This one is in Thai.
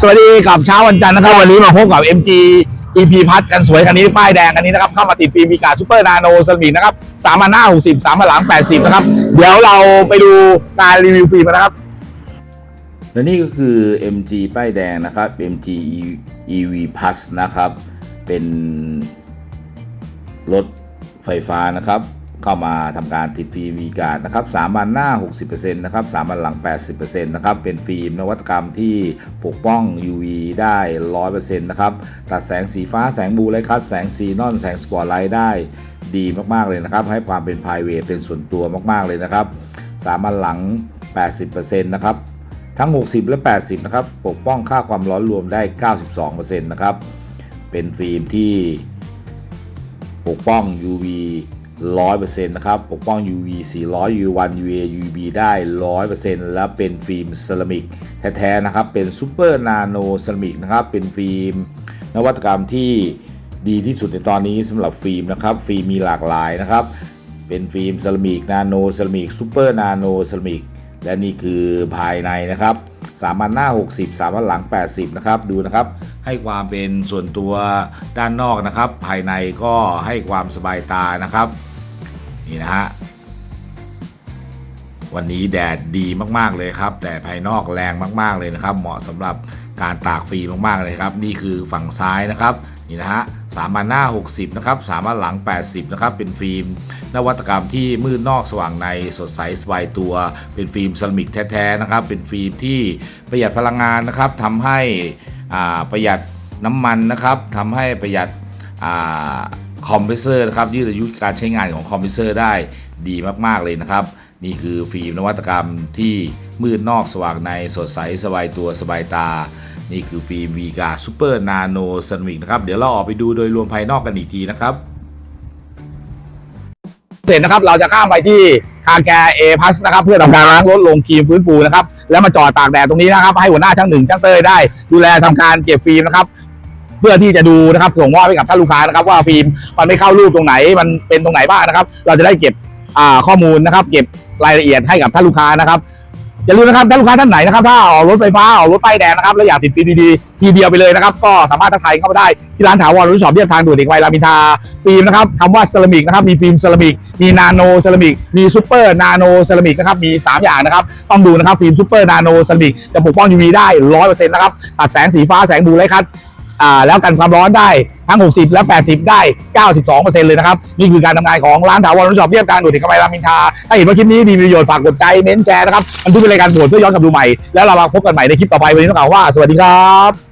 สวัสดีกับเช้าวันจันทร์นะครับ วันนี้มาพบกับ MG EP พัดกันสวยคันนี้ป้ายแดงคันนี้นะครับ เข้ามาติดฟิล์มีการซูเปอร์นาโนสมิกนะครับสามพันหน้าหกสิบสามพันหลังแปดสิบนะครับ เดี๋ยวเราไปดูการรีวิวฟิล์มนะครับ และนี่ก็คือ MG ป้ายแดงนะครับ MG EV Plus นะครับ เป็นรถไฟฟ้านะครับ เข้ามาทำการติดฟิล์มวีการนะครับ3วันหน้า 60%นะครับ3วันหลัง 80%นะครับเป็นฟิล์มนวัตกรรมที่ปกป้อง UV ได้ 100%นะครับตัดแสงสีฟ้าแสงบูไลคัดแสงซีนอนแสงสปอตไลท์ได้ดีมากๆเลยนะครับ ให้ความเป็น p r i v a t เป็นส่วนตัวมากๆเลยนะครับ3วันหลัง 80%นะครับทั้ง 60 และ 80 นะครับ ปกป้องค่าความร้อนรวมได้ 92%นะครับ เป็นฟิล์มที่ปกป้อง UV 100%นะครับ ปกป้อง UV 400 UV1 UA UV ได้ 100%และเป็นฟิล์มเซรามิกแท้ๆนะครับ เป็นซูเปอร์นาโนเซรามิกนะครับ เป็นฟิล์มนวัตกรรมที่ดีที่สุดในตอนนี้สำหรับฟิล์มนะครับ ฟิล์มมีหลากหลายนะครับ เป็นฟิล์มเซรามิกนาโนเซรามิกซูเปอร์นาโนเซรามิกและนี่คือภายในนะครับ สามวันหน้า 60 3วันหลัง 80 นะครับ ดูนะครับ ให้ความเป็นส่วนตัวด้านนอกนะครับ ภายในก็ให้ความสบายตานะครับ นี่นะฮะ วันนี้แดดดีมากๆเลยครับ แต่ภายนอกแรงมากๆเลยนะครับ เหมาะสำหรับการตากฟรีมากๆเลยครับ นี่คือฝั่งซ้ายนะครับ นี่นะฮะ สามวันหน้า 60 นะครับสามวันหลัง 80 นะครับ เป็นฟิล์มนวัตกรรมที่มืดนอกสว่างในสดใสสบายตัว เป็นฟิล์มเซรามิกแท้ๆนะครับ เป็นฟิล์มที่ประหยัดพลังงานนะครับทำให้ประหยัดน้ำมันนะครับทำให้ประหยัดอคอมเพรสเซอร์นะครับยืดอายุการใช้งานของคอมเพรสเซอร์ได้ดีมากๆเลยนะครับ นี่คือฟิล์มนวัตกรรมที่มืดนอกสว่างในสดใสสบายตัวสบายตา นี่คือฟิล์มวีกาซูเปอร์นาโนเซรามิกนะครับ เดี๋ยวเราออกไปดูโดยรวมภายนอกกันอีกทีนะครับเสร็จนะครับเราจะข้ามไปที่คาแกเอพัสนะครับ เพื่อทำการล้างรถลงครีมฟื้นฟูนะครับ แล้วมาจอดตากแดดตรงนี้นะครับ ให้หัวหน้าช่างหนึ่งช่างเตยได้ ดูแลทำการเก็บฟิล์มนะครับ เพื่อที่จะดูนะครับส่งมอบให้กับท่านลูกค้านะครับ ว่าฟิล์มมันไม่เข้ารูปตรงไหน มันเป็นตรงไหนบ้างนะครับ เราจะได้เก็บข้อมูลนะครับ เก็บรายละเอียดให้กับท่านลูกค้านะครับ อย่าลืมนะครับท่านลูกค้าท่านไหนนะครับถ้าออกรถไฟฟ้าออกรถป้ายแดงนะครับแล้วอยากติดฟิล์มดีๆทีเดียวไปเลยนะครับ ก็สามารถทักทายเข้ามาได้ที่ร้านถาวรรุ่นช็อปเรียบทางด่วนเอกวัยรามินทราฟิล์มนะครับคำว่าเซรามิกนะครับมีฟิล์มเซรามิกมีนาโนเซรามิกมีซูเปอร์นาโนเซรามิกนะครับมี 3 อย่างนะครับต้องดูนะครับฟิล์มซูเปอร์นาโนเซรามิกจะปกป้อง UV ได้ร้อยเปอร์เซ็นต์นะครับตัดแสงสีฟ้าแสงบูไลคัด อ่าแล้วกันความร้อนได้ทั้ง 60 และ 80 ได้ 92 เลยนะครับ นี่คือการทำงานของร้านถาวรรุ่นช็อปเรียบการด่วนเด็กวัยรามินทา ถ้าเห็นว่าคลิปนี้มีประโยชน์ฝากกดใจเม้นแชร์นะครับมันทุกเป็นรายการโปรดเพื่อย้อนกลับดูใหม่ แล้วเรามาพบกันใหม่ในคลิปต่อไปวันนี้ต้องกล่าวว่าสวัสดีครับ